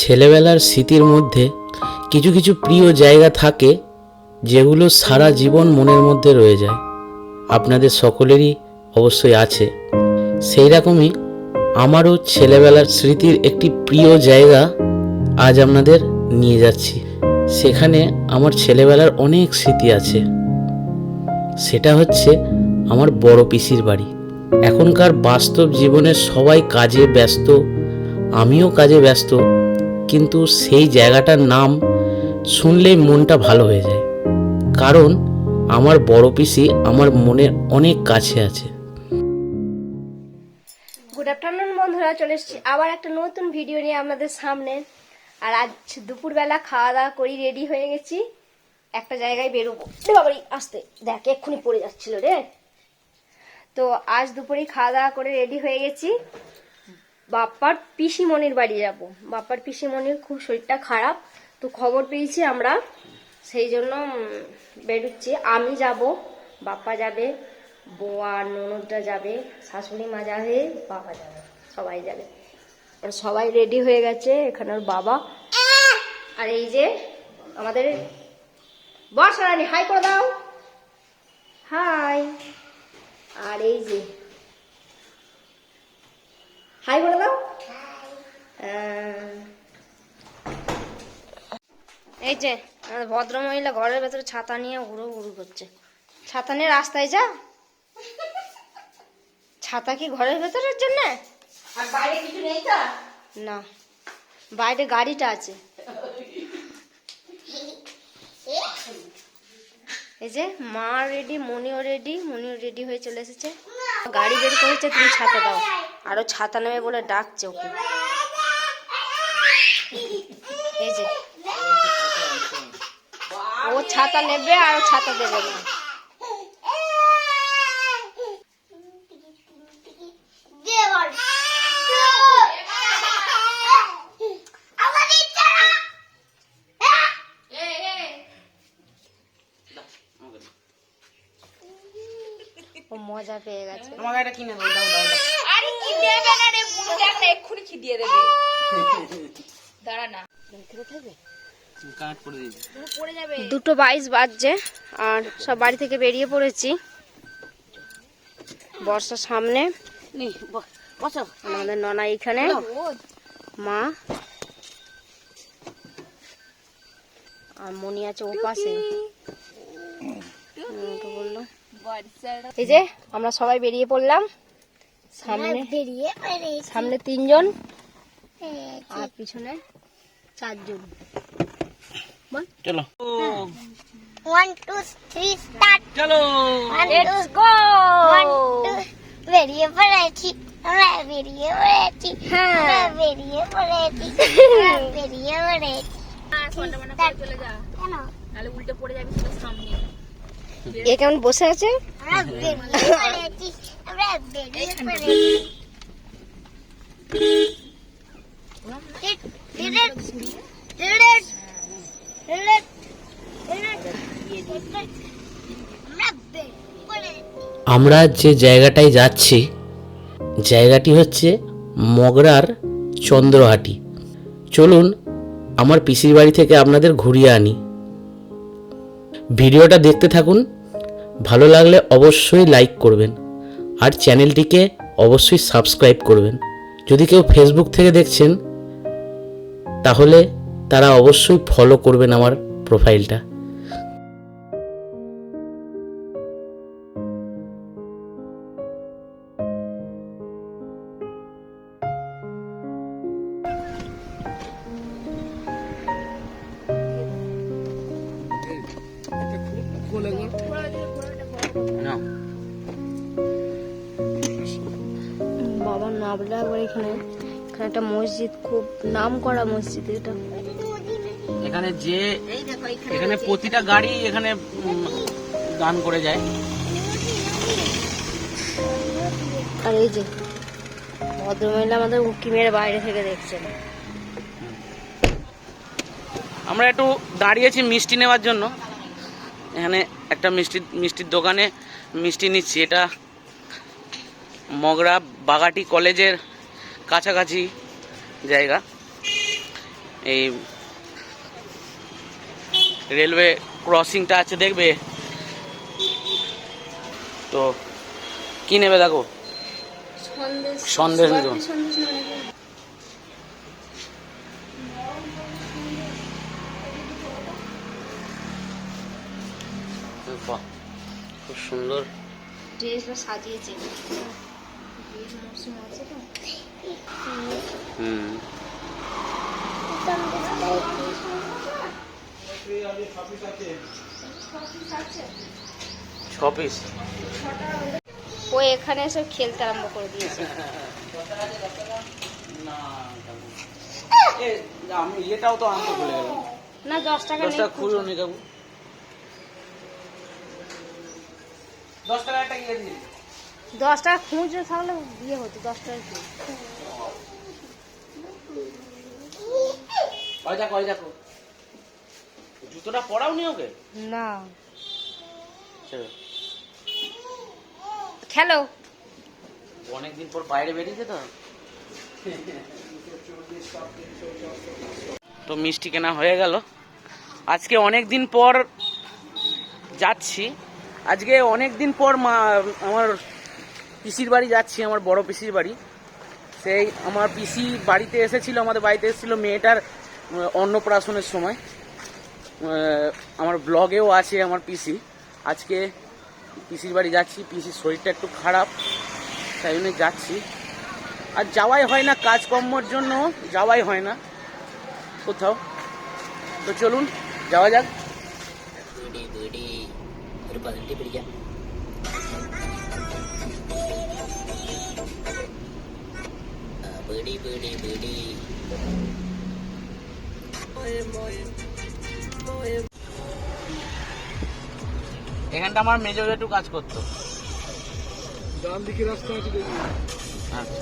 ছেলেবেলার স্মৃতির মধ্যে কিছু কিছু প্রিয় জায়গা থাকে যেগুলো সারা জীবন মনের মধ্যে রয়ে যায়। আপনাদের সকলেরই অবশ্যই আছে। সেই রকমই আমারও ছেলেবেলার স্মৃতির একটি প্রিয় জায়গা আজ আপনাদের নিয়ে যাচ্ছি। সেখানে আমার ছেলেবেলার অনেক স্মৃতি আছে। সেটা হচ্ছে আমার বড় পিসির বাড়ি। এখনকার বাস্তব জীবনে সবাই কাজে ব্যস্ত, আমিও কাজে ব্যস্ত কিন্তু সেই জায়গাটার নাম শুনলেই মনটা ভালো হয়ে যায়। কারণ আমার বড় পিসি আমার মনের অনেক কাছে আছে। গুড আফটারনুন বন্ধুরা, চলে এসেছি আবার একটা নতুন ভিডিও নিয়ে আপনাদের সামনে। আর আজ দুপুরবেলা খাওয়া দাওয়া করি রেডি হয়ে গেছি। একটা জায়গায় বেরোবো। বাবারি, আসতে। দেখ, এক্ষুনি পড়ে যাচ্ছিল রে। তো আজ দুপুরেই খাওয়া দাওয়া করে রেডি হয়ে গেছি। বাপ্পার পিসিমণির বাড়ি যাব। বাপ্পার পিসিমণির খুব শরীরটা খারাপ, তো খবর পেয়েছি আমরা। সেই জন্য বেরোচ্ছি। আমি যাব, বাপ্পা যাবে আর ননদটা যাবে, শাশুড়ি মা যাবে, বাবা যাবে, সবাই যাবে। আর সবাই রেডি হয়ে গেছে, এখানে ওর বাবা। আর এই যে, আমাদের বর্ষা রানী হাই করে দাও হাই আর এই যে হাই করে দাও আহ, এই যে ভদ্রমহিলা ঘরের ভেতরে ছাতা নিয়ে ঘুরো ঘুরু করছে। ছাতা নিয়ে রাস্তায় যা। ছাতা কি ঘরের ভেতরের জন্য? না বাইরে গাড়িটা আছে। এই যে মা রেডি মনিও রেডি মনিও রেডি হয়ে চলে এসেছে। গাড়ি বের করেছে তুমি ছাতা দাও। আরও ছাতা নেবে বলে ডাকছে ওকে এই যে ও ছাতা নেবে আর ছাতা দেবে না। মজা পেয়ে গেছে। আমাকে এটা কিনে দাও দাও দাও। আরে কি দেবে না রে পুরো দেখ না এক্ষুনি কি দিয়ে দেবে। দাঁড়া না। যাবে দুটো বাইশ বাজছে আর সব বাড়ি থেকে বেরিয়ে পড়েছি। বর্ষার সামনে। আমাদের ননা এখানে। মা। আর মনি আছে ও পাশে। বলল। এই যে আমরা সবাই বেরিয়ে পড়লাম। সামনে সামনে তিনজন। আর পিছনে চারজন। চলো। One, two, three, start. চলো। One, let's go. বেরিয়ে পড়েছি আমরা বেরিয়ে পড়েছি হ্যাঁ। আমরা বেরিয়ে পড়েছি আমরা বেরিয়ে পড়েছি। Start. চলে যা। কেন? নাহলে উল্টে পড়ে যাবি সেটা সামনে। এ কেমন বসে আছে? আমরা বেরিয়ে পড়েছি আমরা যে জায়গাটায় যাচ্ছি, জায়গাটি হচ্ছে মগরার চন্দ্রহাটি। চলুন আমার পিসির বাড়ি থেকে আপনাদের ঘুরিয়ে আনি। ভিডিওটা দেখতে থাকুন, ভালো লাগলে অবশ্যই লাইক করবেন আর চ্যানেলটিকে অবশ্যই সাবস্ক্রাইব করবেন। যদি কেউ ফেসবুক থেকে দেখছেন, তাহলে তারা অবশ্যই ফলো করবেন আমার প্রোফাইলটা বাবা নাবলা এখানে এখানে একটা মসজিদ, খুব নাম করা মসজিদ এটা। এখানে যে এখানে প্রতিটা গাড়ি এখানে গান করে যায়। আর এই যে ভদ্রমহিলা আমাদের উকি মেরে বাইরে থেকে দেখছেন। আমরা একটু দাঁড়িয়েছি মিষ্টি নেওয়ার জন্য। এখানে একটা মিষ্টি মিষ্টির দোকানে মিষ্টি নিচ্ছি। এটা মগরা বাগাটি কলেজের কাছাকাছি জায়গা। এই রেলওয়ে ক্রসিংটা আছে দেখবে? তো কি নেবে দেখো? সন্দেশ। সন্দেশ দেবো। সন্দেশ সন্দেশ না নাকি? বাহ খুব সুন্দর। ড্রেসটা সাজিয়েছে। হুম। ছ পিস ও এখানে এসে খেলতে আরম্ভ করে দিয়েছে। আমি এটাও তো আনতে ভুলে গেলাম। না দশ টাকা দশ টাকা খুঁজো নি কাকু দশ টাকা একটা ইয়ে দিন। দশ টাকা খুঁজে তাহলে বিয়ে হতো দশ টাকা কি কয় কয় জুতোটা পরাও নি ওকে? না। খেলো। অনেকদিন পর বাইরে বেরিয়েছে তো? তো মিষ্টি কেনা হয়ে গেল। আজকে অনেক দিন পর যাচ্ছি। আজকে অনেক দিন পর মা আমার পিসির বাড়ি যাচ্ছি আমার বড় পিসির বাড়ি। সেই আমার পিসি বাড়িতে এসেছিল আমাদের বাড়িতে এসেছিল মেয়েটার অন্নপ্রাশনের সময়। আমার ব্লগেও আছে আমার পিসি আজকে পিসির বাড়ি যাচ্ছি পিসির শরীরটা একটু খারাপ, তাই জন্য যাচ্ছি। আর যাওয়াই হয় না কাজকর্মর জন্য, যাওয়াই হয় না। কোথাও। তো চলুন, যাওয়া যাক। এখানটা আমার মেজো একটু কাজ করতো। ডান দিকে রাস্তা আছে আচ্ছা।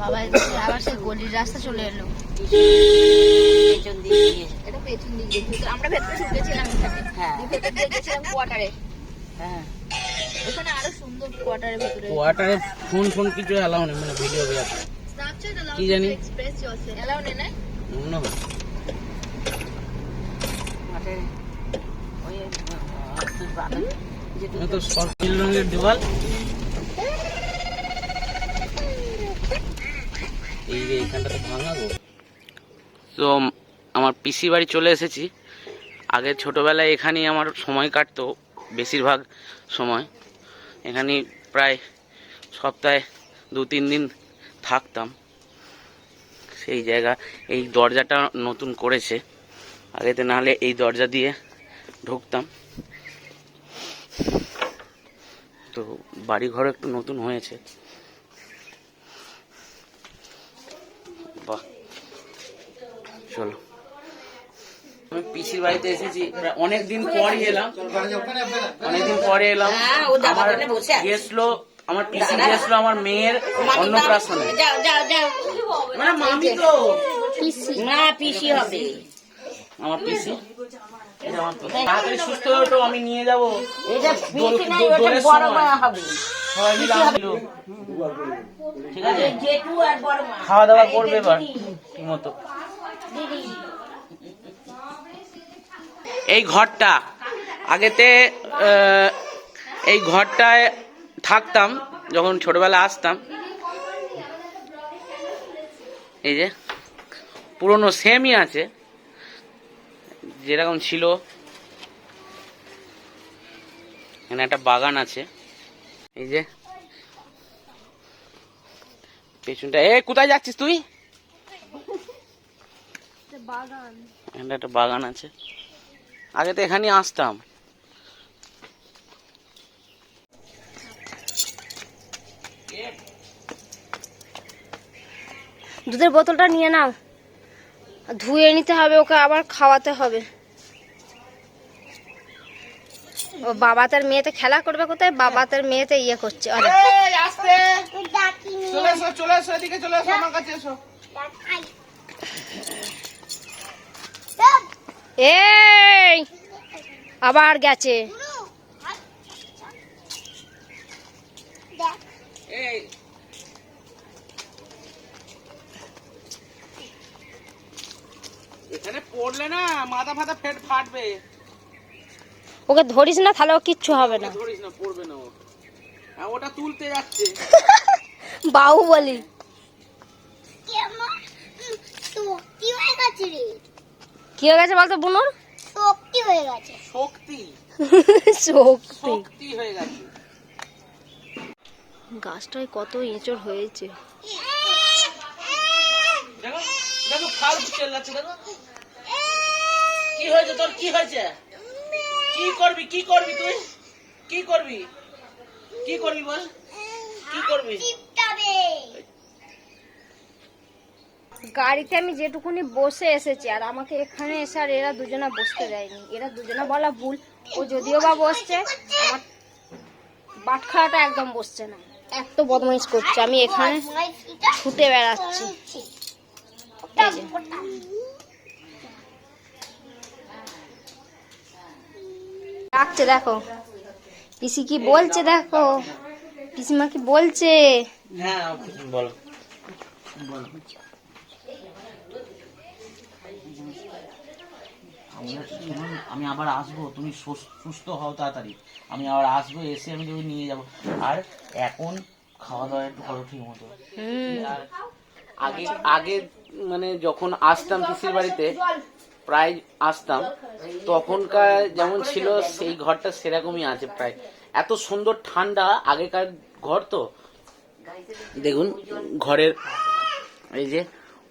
বাবা আবার সে গলির রাস্তা চলে এলো। পেছন দিয়ে এটা পেছন দিক দিয়ে। আমরা ভেতরে ঢুকেছিলাম এখানে। হ্যাঁ। ভেতর দিয়ে কোয়ার্টারে। হ্যাঁ। ওখানে আরও সুন্দর কোয়ার্টারের ভেতরে। কোয়ার্টারে ফোন ফোন কিছু অ্যালাউ নেই মানে ভিডিও স্ন্যাপচ্যাট কি জানি? মনে হয় রঙের দেওয়াল। এই যে এখানটা তো আমার পিসি বাড়ি চলে এসেছি। আগে ছোটোবেলায় এখানেই আমার সময় কাটতো বেশিরভাগ সময়। এখানে প্রায় সপ্তাহে দু তিন দিন থাকতাম। সেই জায়গা এই দরজাটা নতুন করেছে। আগেতে নাহলে এই দরজা দিয়ে ঢুকতাম। তো বাড়ি ঘর একটু নতুন হয়েছে। বাহ। চলো। আমি পিসির বাড়িতে এসেছি অনেক দিন পরই এলাম। অনেকদিন পরে এলাম। হ্যাঁ, আমার। গেছলো আমার পিসি গেছলো আমার মেয়ের অন্নপ্রাশনে। যাও যাও যাও। মানে মামি তো। না পিসি হবে। আমার পিসি। তো- তাড়াতাড়ি সুস্থ হয়ে ওঠো, আমি নিয়ে যাব। ঠিক আছে? জেঠু আর বড় মা। খাওয়া দাওয়া করবে এবার ঠিক মতো। এই ঘরটা আগেতে এই ঘরটায় থাকতাম যখন ছোটবেলা আসতাম। এই যে পুরনো সেমই আছে যেরকম ছিল। এখানে একটা বাগান আছে। এই যে পেছনটা এ কোথায় যাচ্ছিস তুই? বাগান। একটা বাগান আছে। আগে তো এখানে আসতাম। দুধের বোতলটা নিয়ে নাও। ধুয়ে নিতে হবে ওকে আবার খাওয়াতে হবে। ও বাবা তার মেয়েতে খেলা করবে কোথায়? বাবা তার মেয়েতে ইয়ে করছে। আরে। চলে এসো চলে এসো এদিকে চলে এসো আমার কাছে এসো। এই আবার গেছে। এই পড়লে না মাথা ফাতা ফেট ফাটবে। ওকে ধরিস না তাহলে ও কিচ্ছু হবে না। ধরিস না পড়বে না ও। হ্যাঁ, ওটা তুলতে যাচ্ছে। বাহু বলি শক্তি হয়ে গেছে রে। কি হয়ে গেছে বলতো বুনুর? শক্তি হয়ে গেছে। শক্তি। শক্তি। শক্তি হয়ে গেছে। গাছটায় কত এঁচড় হয়েছে। দেখো দেখো ফালতু চেল্লাচ্ছে দেখো। কি হয়েছে তোর? কি হয়েছে? কি করবি? কি করবি তুই? কি করবি? কি করবি বল? কি করবি? গাড়িতে আমি যেটুকুনি বসে এসেছি আর আমাকে এখানে এসে আর এরা দুজনা বসতে দেয়নি। এরা দুজনা বলা ভুল। ও যদিও বা বসছে আমার বাটখারাটা একদম বসছে না। এত বদমাইশ করছে আমি এখানে ছুটে বেড়াচ্ছি এই যে। ডাকছে দেখো। পিসি কি বলছে দেখো। পিসিমা কি বলছে? হ্যাঁ আমি আবার আসব তুমি সুস- সুস্থ হও তাড়াতাড়ি। আমি আবার আসব এসে আমি তোকে নিয়ে যাব। আর এখন খাওয়া দাওয়া একটু করো ঠিক মতো। আগে আগে মানে যখন আসতাম পিসির বাড়িতে প্রায় আসতাম তখনকার যেমন ছিল সেই ঘরটা সেরকমই আছে প্রায়। এত সুন্দর ঠান্ডা আগেকার ঘর তো। দেখুন ঘরের এই যে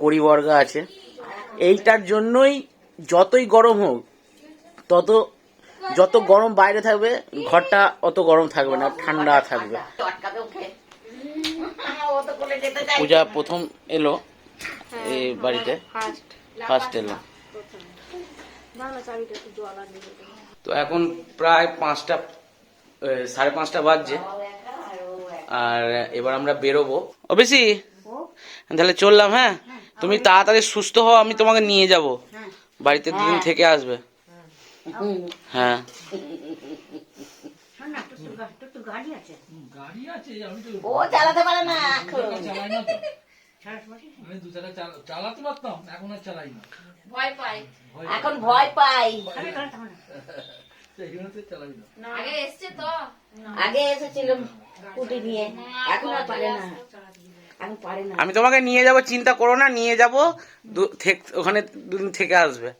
কড়িবর্গা আছে। এইটার জন্যই যতই গরম হোক তত যত গরম বাইরে থাকবে ঘরটা অত গরম থাকবে না ঠান্ডা থাকবে। পূজা প্রথম এলো এই বাড়িতে। ফার্স্ট ফার্স্ট এলো। তো এখন প্রায় পাঁচটা সাড়ে পাঁচটা বাজছে। আর এবার আমরা বেরোবো। ও বেশি? তাহলে চললাম হ্যাঁ? তুমি তাড়াতাড়ি সুস্থ হও আমি তোমাকে নিয়ে যাব। বাড়িতে দুদিন থেকে আসবে। হ্যাঁ। ও চালাতে পারে না এখন। আমি দু চালাতে পারতাম এখন আর চালাই না। ভয় পাই। এখন ভয় পাই। আগে এসছে তো? আগে এসেছিল কুটি নিয়ে। এখন আর পারে না। এখন পারে না। আমি তোমাকে নিয়ে যাব চিন্তা করো না নিয়ে যাব। ওখানে দুদিন থেকে আসবে।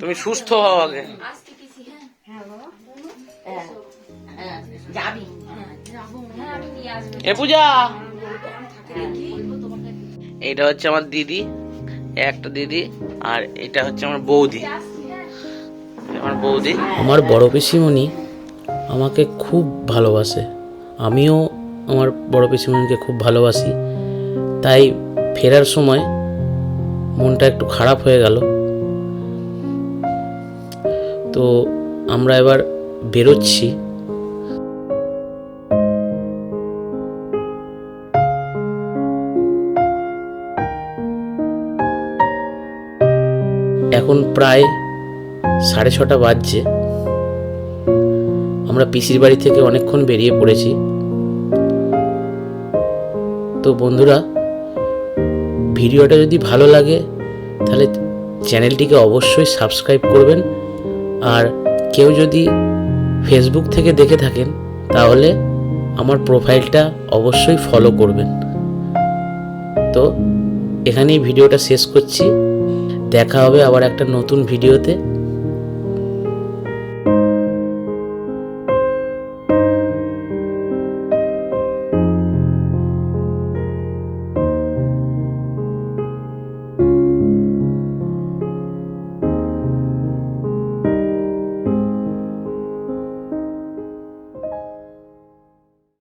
তুমি সুস্থ হও আগে। হ্যাঁ? হ্যাঁ, হ্যাঁ, এ পূজা! এইটা হচ্ছে আমার দিদি। একটা দিদি আর এটা হচ্ছে আমার বৌদি। আমার বৌদি। আমার বড় পিসিমণি আমাকে খুব ভালোবাসে। আমিও আমার বড় পিসিমণিকে খুব ভালোবাসি। তাই ফেরার সময় মনটা একটু খারাপ হয়ে গেল। তো আমরা এবার বেরোচ্ছি। এখন প্রায় সাড়ে ছটা বাজছে। আমরা পিসির বাড়ি থেকে অনেকক্ষণ বেরিয়ে পড়েছি। তো বন্ধুরা, ভিডিওটা যদি ভালো লাগে, তাহলে চ্যানেলটিকে অবশ্যই সাবস্ক্রাইব করবেন। আর কেউ যদি ফেসবুক থেকে দেখে থাকেন, তাহলে আমার প্রোফাইলটা অবশ্যই ফলো করবেন। তো এখানেই ভিডিওটা শেষ করছি। দেখা হবে আবার একটা নতুন ভিডিওতে।